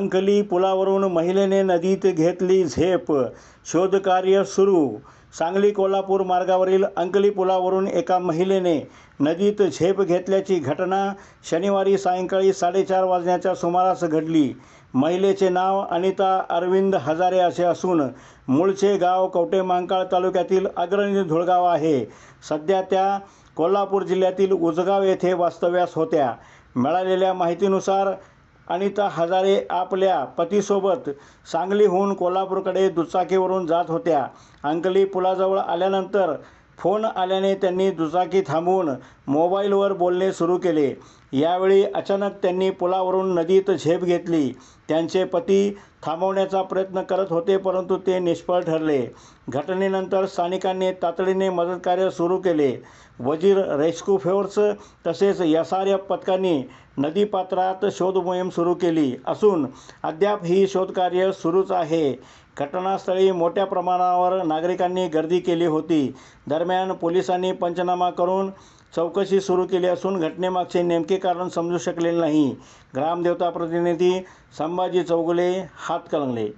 अंकली पुलावरून महिलेने नदीत घेतली झेप. शोधकार्य सुरू. सांगली कोल्हापूर मार्गावरील अंकली पुलावरून एका महिलेने नदीत झेप घेतल्याची घटना शनिवारी सायंकाळी साडेचार वाजण्याच्या सुमारास घडली. महिलेचे नाव अनिता अरविंद हजारे असे असून मूळचे गाव कवटेमांकाळ तालुक्यातील अग्रणी धुळगाव आहे. सध्या त्या कोल्हापूर जिल्ह्यातील उजगाव येथे वास्तव्यास होत्या. मिळालेल्या माहितीनुसार अनिता हजारे आपल्या पतीसोबत सांगलीहून कोल्हापूरकडे दुचाकीवरून जात होत्या. अंकली पुलाजवळ आल्यानंतर फोन आल्याने त्यांनी दुचाकी थांबवून मोबाईलवर बोलणे सुरू केले. यावेळी अचानक त्यांनी पुलावरून नदीत झेप घेतली. त्यांचे पती थांबवण्याचा प्रयत्न करत होते परंतु ते निष्फळ ठरले. घटनेनंतर स्थानिकांनी तातडीने मदतकार्य सुरू केले. वजीर रेस्क्यू फोर्स तसेच एस आर एफ पथकांनी नदीपात्रात शोध मोहीम सुरू केली असून अद्याप ही शोधकार्य सुरूच आहे. घटनास्थळी मोठ्या प्रमाणावर नागरिकांनी गर्दी केली होती. दरम्यान पोलिसांनी पंचनामा करून चौकशी सुरू केली असून घटनेमागचे नेमके कारण समजू शकलेले नाही. ग्रामदेवता प्रतिनिधी संभाजी चौगुले हातकणंगले.